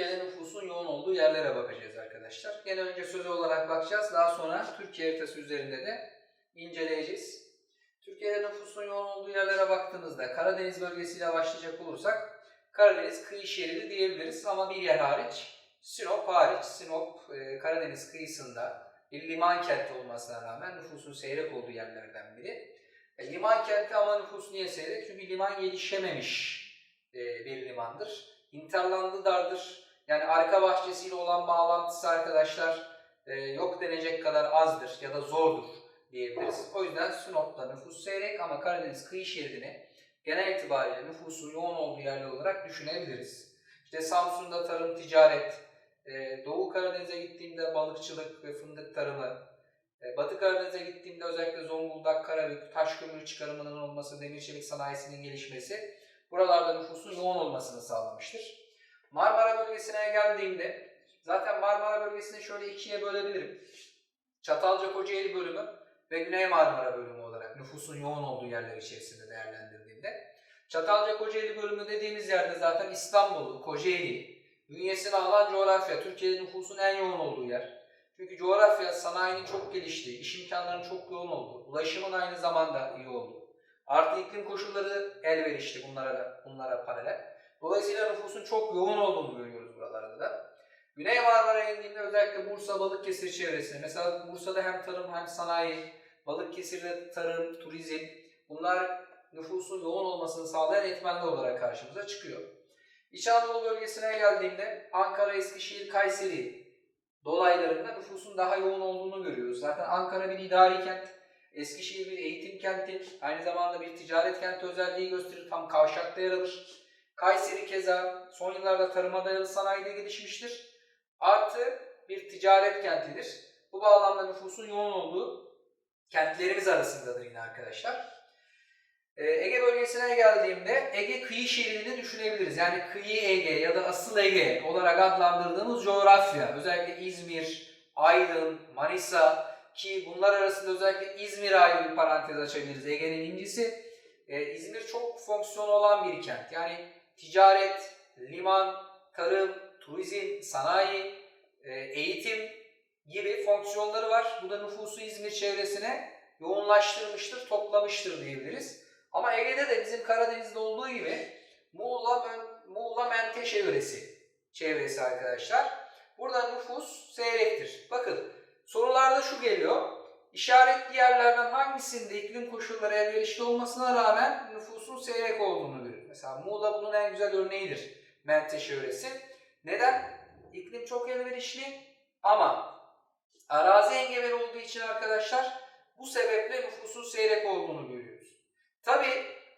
Türkiye'de nüfusun yoğun olduğu yerlere bakacağız arkadaşlar. Gene önce söz olarak bakacağız. Daha sonra Türkiye haritası üzerinde de inceleyeceğiz. Türkiye'de nüfusun yoğun olduğu yerlere baktığımızda Karadeniz bölgesiyle başlayacak olursak Karadeniz kıyı şeridi diyebiliriz ama bir yer hariç Sinop hariç. Sinop e, Karadeniz kıyısında bir liman kenti olmasına rağmen nüfusun seyrek olduğu yerlerden biri. E, liman kenti ama nüfus niye seyrek? Çünkü liman gelişememiş e, bir limandır. Interlandı dardır. Yani arka bahçesiyle olan bağlantısı arkadaşlar e, yok denecek kadar azdır ya da zordur diyebiliriz. O yüzden Sinop'ta nüfus seyrek ama Karadeniz kıyı şeridini genel itibariyle nüfusun yoğun olduğu yerler olarak düşünebiliriz. İşte Samsun'da tarım, ticaret, e, Doğu Karadeniz'e gittiğimde balıkçılık ve fındık tarımı, e, Batı Karadeniz'e gittiğimde özellikle Zonguldak, Karabük, taş kömürü çıkarımının olması, demir çelik sanayisinin gelişmesi buralarda nüfusun yoğun olmasını sağlamıştır. Marmara bölgesine geldiğimde zaten Marmara bölgesini şöyle ikiye bölebilirim. Çatalca Kocaeli bölümü ve Güney Marmara bölümü olarak nüfusun yoğun olduğu yerler içerisinde değerlendirdiğimde. Çatalca Kocaeli bölümü dediğimiz yerde zaten İstanbul, Kocaeli, bünyesine alan coğrafya, Türkiye'de nüfusun en yoğun olduğu yer. Çünkü coğrafya sanayinin çok geliştiği, iş imkanlarının çok yoğun olduğu, ulaşımın aynı zamanda iyi olduğu, artı iklim koşulları elverişli bunlara bunlara paralel. Dolayısıyla nüfusun çok yoğun olduğunu görüyoruz buralarda da. Güney Marmara'ya indiğimde özellikle Bursa, Balıkesir çevresine, mesela Bursa'da hem tarım hem sanayi, Balıkesir'de tarım, turizm, bunlar nüfusun yoğun olmasını sağlayan etmenler olarak karşımıza çıkıyor. İç Anadolu bölgesine geldiğimde Ankara, Eskişehir, Kayseri dolaylarında nüfusun daha yoğun olduğunu görüyoruz. Zaten Ankara bir idari kent, Eskişehir bir eğitim kenti, aynı zamanda bir ticaret kenti özelliği gösterir, tam kavşakta yer alır. Kayseri keza son yıllarda tarıma dayalı sanayide gelişmiştir. Artı bir ticaret kentidir. Bu bağlamda nüfusun yoğun olduğu kentlerimiz arasındadır yine arkadaşlar. Ee, Ege bölgesine geldiğimde Ege kıyı şeridini düşünebiliriz. Yani kıyı Ege ya da asıl Ege olarak adlandırdığımız coğrafya. Özellikle İzmir, Aydın, Manisa ki bunlar arasında özellikle İzmir ayrı bir parantez açabiliriz. Ege'nin incisi. Ee, İzmir çok fonksiyonu olan bir kent. Yani ticaret, liman, tarım, turizm, sanayi, e, eğitim gibi fonksiyonları var. Bu da nüfusu İzmir çevresine yoğunlaştırmıştır, toplamıştır diyebiliriz. Ama Ege'de de bizim Karadeniz'de olduğu gibi Muğla, Muğla Menteşe yöresi çevresi arkadaşlar. Burada nüfus seyrektir. Bakın sorularda şu geliyor. İşaretli yerlerden hangisinde iklim koşulları elverişli olmasına rağmen nüfusun seyrek olduğunu görür. Mesela Muğla bunun en güzel örneğidir. Menteşe yöresi. Neden? İklim çok elverişli ama arazi engebeli olduğu için arkadaşlar bu sebeple nüfusun seyrek olduğunu görüyoruz. Tabi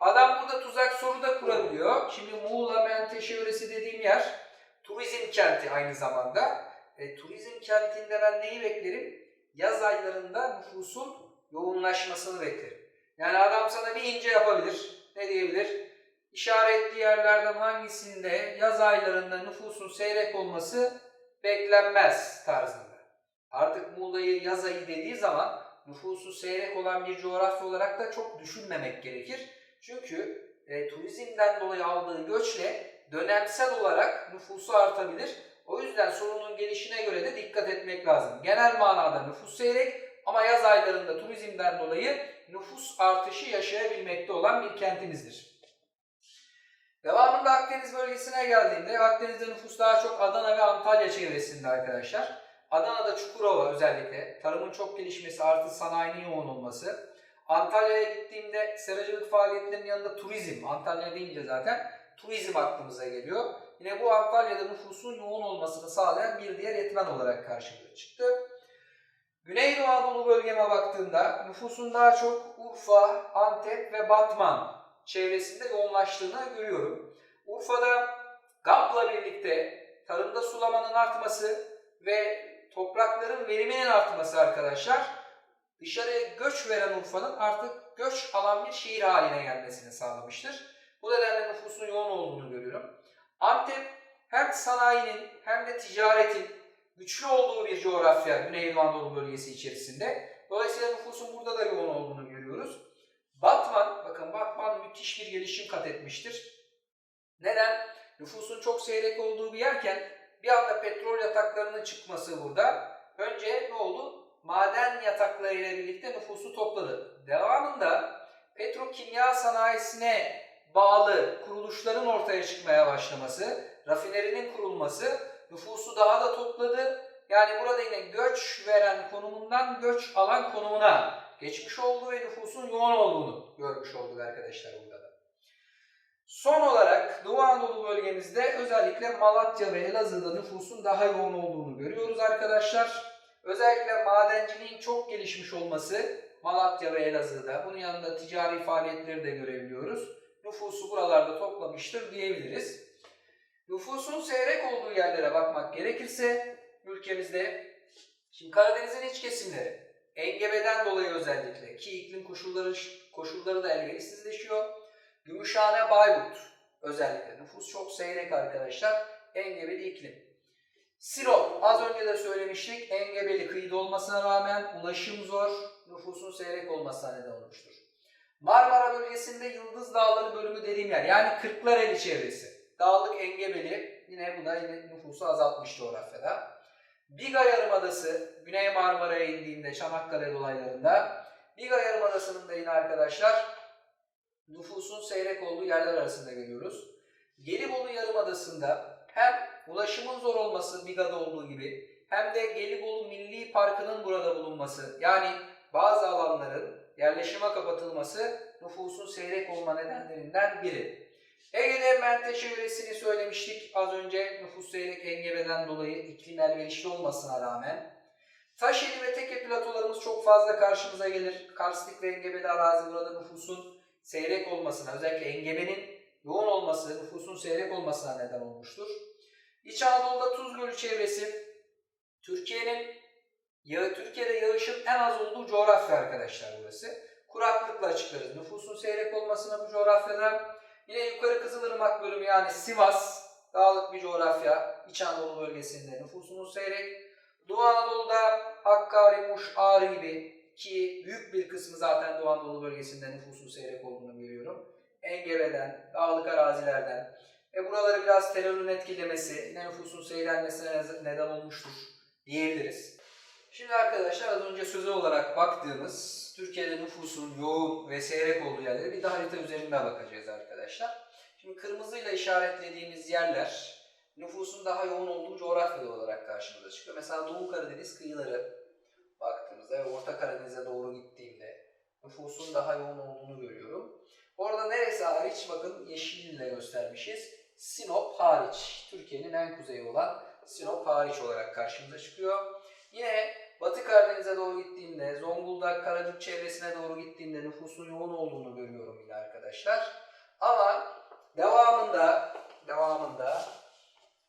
adam burada tuzak soru da kurabiliyor. Şimdi Muğla Menteşe yöresi dediğim yer turizm kenti aynı zamanda. E, turizm kentinde ben neyi beklerim? Yaz aylarında nüfusun yoğunlaşmasını beklerim. Yani adam sana bir ince yapabilir. Ne diyebilir? İşaretli yerlerden hangisinde yaz aylarında nüfusun seyrek olması beklenmez tarzında. Artık Muğla'yı yaz ayı dediği zaman nüfusu seyrek olan bir coğrafya olarak da çok düşünmemek gerekir. Çünkü e, turizmden dolayı aldığı göçle dönemsel olarak nüfusu artabilir. O yüzden sorunun gelişine göre de dikkat etmek lazım. Genel manada nüfus seyrek ama yaz aylarında turizmden dolayı nüfus artışı yaşayabilmekte olan bir kentimizdir. Devamında Akdeniz bölgesine geldiğinde Akdeniz'de nüfus daha çok Adana ve Antalya çevresinde arkadaşlar. Adana'da Çukurova özellikle tarımın çok gelişmesi artı sanayinin yoğun olması. Antalya'ya gittiğimde seracılık faaliyetlerinin yanında turizm, Antalya deyince zaten turizm aklımıza geliyor. Yine bu Antalya'da nüfusun yoğun olmasını sağlayan bir diğer etmen olarak karşımıza çıktı. Güneydoğu Anadolu bölgeme baktığımda nüfusun daha çok Urfa, Antep ve Batman çevresinde yoğunlaştığını görüyorum. Urfa'da GAP'la birlikte tarımda sulamanın artması ve toprakların veriminin artması arkadaşlar dışarıya göç veren Urfa'nın artık göç alan bir şehir haline gelmesini sağlamıştır. Bu nedenle nüfusun yoğun olduğunu görüyorum. Antep hem sanayinin hem de ticaretin güçlü olduğu bir coğrafya Güneydoğu Anadolu bölgesi içerisinde. Dolayısıyla nüfusun burada da yoğun olduğunu görüyoruz. Batman, bakın Batman müthiş bir gelişim kat etmiştir. Neden? Nüfusun çok seyrek olduğu bir yerken bir anda petrol yataklarının çıkması burada. Önce ne oldu? Maden yatakları ile birlikte nüfusu topladı. Devamında petrokimya sanayisine bağlı kuruluşların ortaya çıkmaya başlaması, rafinerinin kurulması nüfusu daha da topladı. Yani burada yine göç veren konumundan göç alan konumuna geçmiş oldu ve nüfusun yoğun olduğunu görmüş olduk arkadaşlar burada da. Son olarak Doğu Anadolu bölgemizde özellikle Malatya ve Elazığ'da nüfusun daha yoğun olduğunu görüyoruz arkadaşlar. Özellikle madenciliğin çok gelişmiş olması Malatya ve Elazığ'da. Bunun yanında ticari faaliyetleri de görebiliyoruz. Nüfusu buralarda toplamıştır diyebiliriz. Nüfusun seyrek olduğu yerlere bakmak gerekirse ülkemizde şimdi Karadeniz'in iç kesimleri engebeden dolayı özellikle ki iklim koşulları koşulları da elverişsizleşiyor. Gümüşhane, Bayburt özellikle nüfus çok seyrek arkadaşlar. Engebeli iklim. Sinop az önce de söylemiştik engebeli kıyıda olmasına rağmen ulaşım zor, nüfusun seyrek olmasına neden olmuştur. Marmara bölgesinde Yıldız Dağları bölümü dediğim yer yani Kırklareli çevresi. Dağlık engebeli yine bu da yine nüfusu azaltmış coğrafyada. Biga Yarımadası Güney Marmara'ya indiğinde Çanakkale dolaylarında Biga Yarımadası'nın da yine arkadaşlar nüfusun seyrek olduğu yerler arasında görüyoruz. Gelibolu Yarımadası'nda hem ulaşımın zor olması Biga'da olduğu gibi hem de Gelibolu Milli Parkı'nın burada bulunması yani bazı alanların yerleşime kapatılması nüfusun seyrek olma nedenlerinden biri. Ege'de Menteşe yöresini söylemiştik az önce nüfus seyrek engebeden dolayı iklim elverişli olmasına rağmen. Taşeli ve Teke platolarımız çok fazla karşımıza gelir. Karstik ve engebeli arazi burada nüfusun seyrek olmasına özellikle engebenin yoğun olması nüfusun seyrek olmasına neden olmuştur. İç Anadolu'da Tuz Gölü çevresi Türkiye'nin yağı, Türkiye'de yağışın en az olduğu coğrafya arkadaşlar burası. Kuraklıkla açıklarız. Nüfusun seyrek olmasına bu coğrafyada. Yine yukarı Kızılırmak bölümü yani Sivas, dağlık bir coğrafya. İç Anadolu bölgesinde nüfusunun seyrek. Doğu Anadolu'da Hakkari, Muş, Ağrı gibi ki büyük bir kısmı zaten Doğu Anadolu bölgesinde nüfusun seyrek olduğunu görüyorum. Engebeden, dağlık arazilerden ve buraları biraz terörün etkilemesi, nüfusun seyrelmesine neden olmuştur diyebiliriz. Şimdi arkadaşlar az önce söze olarak baktığımız Türkiye'de nüfusun yoğun ve seyrek olduğu yerlere bir de harita üzerinde bakacağız arkadaşlar. Şimdi kırmızıyla işaretlediğimiz yerler nüfusun daha yoğun olduğu coğrafyalar olarak karşımıza çıkıyor. Mesela Doğu Karadeniz kıyıları baktığımızda ve Orta Karadeniz'e doğru gittiğimde nüfusun daha yoğun olduğunu görüyorum. Orada neresi hariç? Bakın yeşille göstermişiz. Sinop hariç. Türkiye'nin en kuzeyi olan Sinop hariç olarak karşımıza çıkıyor. Yine Batı Karadeniz'e doğru gittiğimde, Zonguldak, Karacük çevresine doğru gittiğimde nüfusun yoğun olduğunu görüyorum yine arkadaşlar. Ama devamında, devamında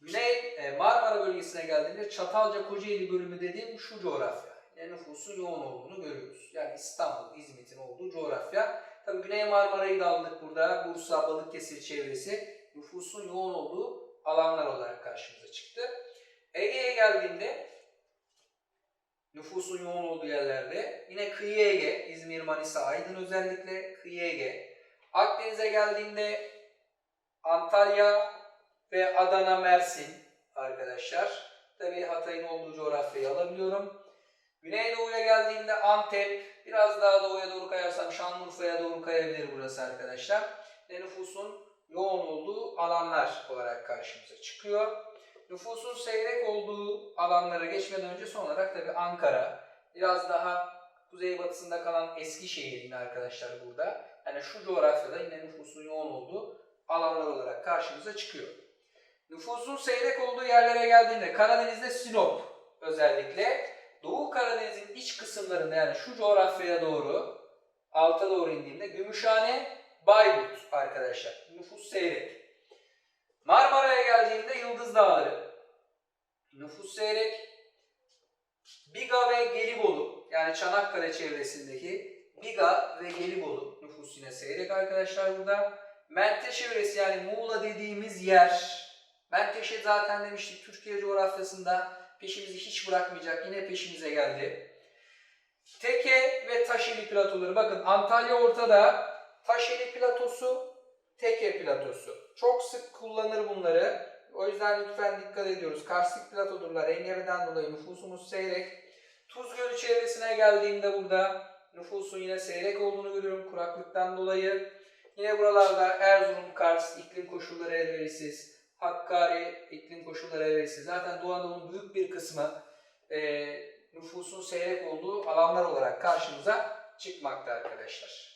Güney e, Marmara bölgesine geldiğimde Çatalca Kocaeli bölümü dediğim şu coğrafya. Yani nüfusun yoğun olduğunu görüyoruz. Yani İstanbul, İzmit'in olduğu coğrafya. Tabii Güney Marmara'yı da aldık burada. Bursa, Balıkesir çevresi nüfusun yoğun olduğu alanlar olarak karşımıza çıktı. Ege'ye geldiğimde nüfusun yoğun olduğu yerlerde yine kıyı Ege, İzmir, Manisa, Aydın özellikle kıyı Ege. Akdeniz'e geldiğimde Antalya ve Adana, Mersin arkadaşlar. Tabii Hatay'ın olduğu coğrafyayı alabiliyorum. Güneydoğu'ya geldiğimde Antep, biraz daha doğuya doğru kayarsam Şanlıurfa'ya doğru kayabilir burası arkadaşlar. Ve nüfusun yoğun olduğu alanlar olarak karşımıza çıkıyor. Nüfusun seyrek olduğu alanlara geçmeden önce son olarak tabii Ankara, biraz daha kuzeybatısında kalan Eskişehir yine arkadaşlar burada. Yani şu coğrafyada yine nüfusun yoğun olduğu alanlar olarak karşımıza çıkıyor. Nüfusun seyrek olduğu yerlere geldiğinde Karadeniz'de Sinop özellikle Doğu Karadeniz'in iç kısımlarında yani şu coğrafyaya doğru alta doğru indiğimde Gümüşhane, Bayburt arkadaşlar. Nüfus seyrek. Marmara'ya geldiğimde Yıldız Dağları. Nüfus seyrek. Biga ve Gelibolu yani Çanakkale çevresindeki Biga ve Gelibolu nüfus yine seyrek arkadaşlar burada. Menteşe yöresi yani Muğla dediğimiz yer. Menteşe zaten demiştik Türkiye coğrafyasında peşimizi hiç bırakmayacak. Yine peşimize geldi. Teke ve Taşeli platoları. Bakın Antalya ortada. Taşeli platosu, Teke platosu. Çok sık kullanır bunları. O yüzden lütfen dikkat ediyoruz. Karstik platodurlar engebeden dolayı nüfusumuz seyrek. Tuz Gölü çevresine geldiğimde burada nüfusun yine seyrek olduğunu görüyorum kuraklıktan dolayı. Yine buralarda Erzurum, Kars iklim koşulları elverişsiz. Hakkari iklim koşulları elverişsiz. Zaten Doğu Anadolu'nun büyük bir kısmı e, nüfusun seyrek olduğu alanlar olarak karşımıza çıkmakta arkadaşlar.